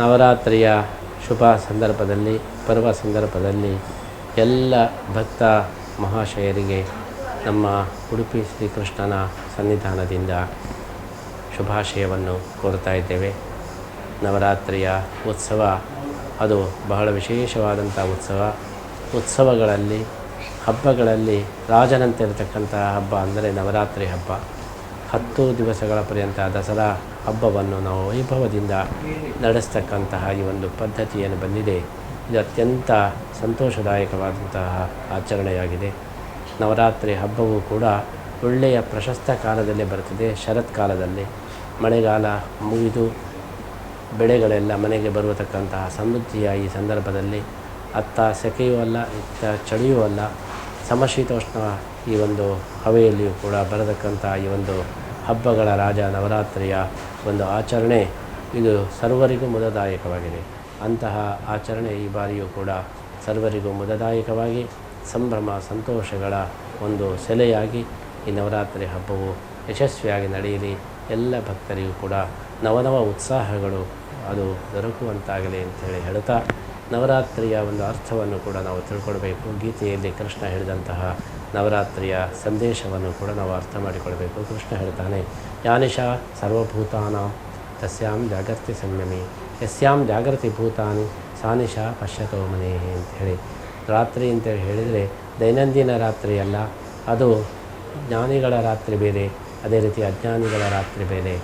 ನವರಾತ್ರಿಯ ಶುಭ ಸಂದರ್ಭದಲ್ಲಿ, ಪರ್ವ ಸಂದರ್ಭದಲ್ಲಿ ಎಲ್ಲ ಭಕ್ತ ಮಹಾಶಯರಿಗೆ ನಮ್ಮ ಉಡುಪಿ ಶ್ರೀಕೃಷ್ಣನ ಸನ್ನಿಧಾನದಿಂದ ಶುಭಾಶಯವನ್ನು ಕೋರ್ತಾ ಇದ್ದೇವೆ. ನವರಾತ್ರಿಯ ಉತ್ಸವ, ಅದು ಬಹಳ ವಿಶೇಷವಾದಂಥ ಉತ್ಸವ. ಉತ್ಸವಗಳಲ್ಲಿ, ಹಬ್ಬಗಳಲ್ಲಿ ರಾಜನಂತಿರತಕ್ಕಂತಹ ಹಬ್ಬ ಅಂದರೆ ನವರಾತ್ರಿ ಹಬ್ಬ. ಹತ್ತು ದಿವಸಗಳ ಪರ್ಯಂತ ದಸರಾ ಹಬ್ಬವನ್ನು ನಾವು ವೈಭವದಿಂದ ನಡೆಸ್ತಕ್ಕಂತಹ ಈ ಒಂದು ಪದ್ಧತಿಯನ್ನು ಬಂದಿದೆ. ಇದು ಅತ್ಯಂತ ಸಂತೋಷದಾಯಕವಾದಂತಹ ಆಚರಣೆಯಾಗಿದೆ. ನವರಾತ್ರಿ ಹಬ್ಬವೂ ಕೂಡ ಒಳ್ಳೆಯ ಪ್ರಶಸ್ತ ಕಾಲದಲ್ಲೇ ಬರುತ್ತದೆ. ಶರತ್ಕಾಲದಲ್ಲಿ ಮಳೆಗಾಲ ಮುಗಿದು ಬೆಳೆಗಳೆಲ್ಲ ಮನೆಗೆ ಬರುವತಕ್ಕಂತಹ ಸಮೃದ್ಧಿಯ ಈ ಸಂದರ್ಭದಲ್ಲಿ ಅತ್ತ ಸೆಕೆಯೂ ಅಲ್ಲ, ಇತ್ತ ಚಳಿಯೂ ಅಲ್ಲ, ಸಮಶೀತೋಷ್ಣ ಈ ಒಂದು ಹವೆಯಲ್ಲಿಯೂ ಕೂಡ ಬರತಕ್ಕಂಥ ಈ ಒಂದು ಹಬ್ಬಗಳ ರಾಜ ನವರಾತ್ರಿಯ ಒಂದು ಆಚರಣೆ ಇದು ಸರ್ವರಿಗೂ ಮುದದಾಯಕವಾಗಿದೆ. ಅಂತಹ ಆಚರಣೆ ಈ ಬಾರಿಯೂ ಕೂಡ ಸರ್ವರಿಗೂ ಮುದದಾಯಕವಾಗಿ, ಸಂಭ್ರಮ, ಸಂತೋಷಗಳ ಒಂದು ಸೆಲೆಯಾಗಿ ಈ ನವರಾತ್ರಿ ಹಬ್ಬವು ಯಶಸ್ವಿಯಾಗಿ ನಡೆಯಲಿ. ಎಲ್ಲ ಭಕ್ತರಿಗೂ ಕೂಡ ನವನವ ಉತ್ಸಾಹಗಳು ಅದು ದೊರಕುವಂತಾಗಲಿ ಅಂತೇಳಿ ಹೇಳ್ತಾ ನವರಾತ್ರಿಯ ಒಂದು ಅರ್ಥವನ್ನು ಕೂಡ ನಾವು ತಿಳ್ಕೊಳ್ಬೇಕು. ಗೀತೆಯಲ್ಲಿ ಕೃಷ್ಣ ಹೇಳಿದಂತಹ ನವರಾತ್ರಿಯ ಸಂದೇಶವನ್ನು ಕೂಡ ನಾವು ಅರ್ಥ ಮಾಡಿಕೊಳ್ಬೇಕು. ಕೃಷ್ಣ ಹೇಳ್ತಾನೆ ಯಾನಿಶ ಸರ್ವಭೂತಾನಾಂ, ತಸ್ಯಾಂ ಜಾಗೃತಿ ಸಂಯಮಿ, ಯಸ್ಯಾಂ ಜಾಗೃತಿ ಭೂತಾನಿ ಸಾನಿಶ ಪಶ್ಯತೋ ಮನೆ ಅಂತೇಳಿ ರಾತ್ರಿ ಅಂತೇಳಿ ಹೇಳಿದರೆ ದೈನಂದಿನ ರಾತ್ರಿಯಲ್ಲ ಅದು ಜ್ಞಾನಿಗಳ ರಾತ್ರಿ ಬೇರೆ, ಅದೇ ರೀತಿ ಅಜ್ಞಾನಿಗಳ ರಾತ್ರಿ ಬೇರೆ.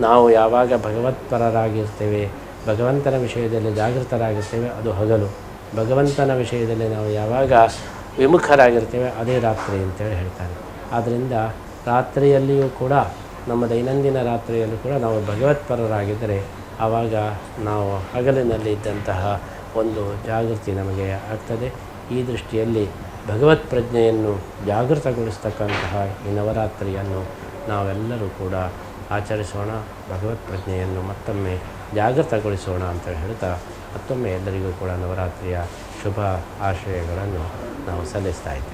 ನಾವು ಯಾವಾಗ ಭಗವತ್ಪರರಾಗಿರ್ತೇವೆ ಭಗವಂತನ ವಿಷಯದಲ್ಲಿ ಜಾಗೃತರಾಗಿರ್ತೇವೆ, ಅದು ಹಗಲು. ಭಗವಂತನ ವಿಷಯದಲ್ಲಿ ನಾವು ಯಾವಾಗ ವಿಮುಖರಾಗಿರ್ತೇವೆ, ಅದೇ ರಾತ್ರಿ ಅಂತೇಳಿ ಹೇಳ್ತಾರೆ. ಆದ್ದರಿಂದ ರಾತ್ರಿಯಲ್ಲಿಯೂ ಕೂಡ, ನಮ್ಮ ದೈನಂದಿನ ರಾತ್ರಿಯಲ್ಲೂ ಕೂಡ ನಾವು ಭಗವತ್ಪರರಾಗಿದ್ದರೆ ಆವಾಗ ನಾವು ಹಗಲಿನಲ್ಲಿ ಇದ್ದಂತಹ ಒಂದು ಜಾಗೃತಿ ನಮಗೆ ಆಗ್ತದೆ. ಈ ದೃಷ್ಟಿಯಲ್ಲಿ ಭಗವತ್ ಪ್ರಜ್ಞೆಯನ್ನು ಜಾಗೃತಗೊಳಿಸ್ತಕ್ಕಂತಹ ಈ ನವರಾತ್ರಿಯನ್ನು ನಾವೆಲ್ಲರೂ ಕೂಡ ಆಚರಿಸೋಣ, ಭಗವತ್ ಪ್ರಜ್ಞೆಯನ್ನು ಮತ್ತೊಮ್ಮೆ ಜಾಗೃತಗೊಳಿಸೋಣ ಅಂತ ಹೇಳ್ತಾ ಮತ್ತೊಮ್ಮೆ ಎಲ್ಲರಿಗೂ ಕೂಡ ನವರಾತ್ರಿಯ ಶುಭ ಆಶಯಗಳನ್ನು ನಾವು ಸಲ್ಲಿಸ್ತಾ ಇದ್ದೇವೆ.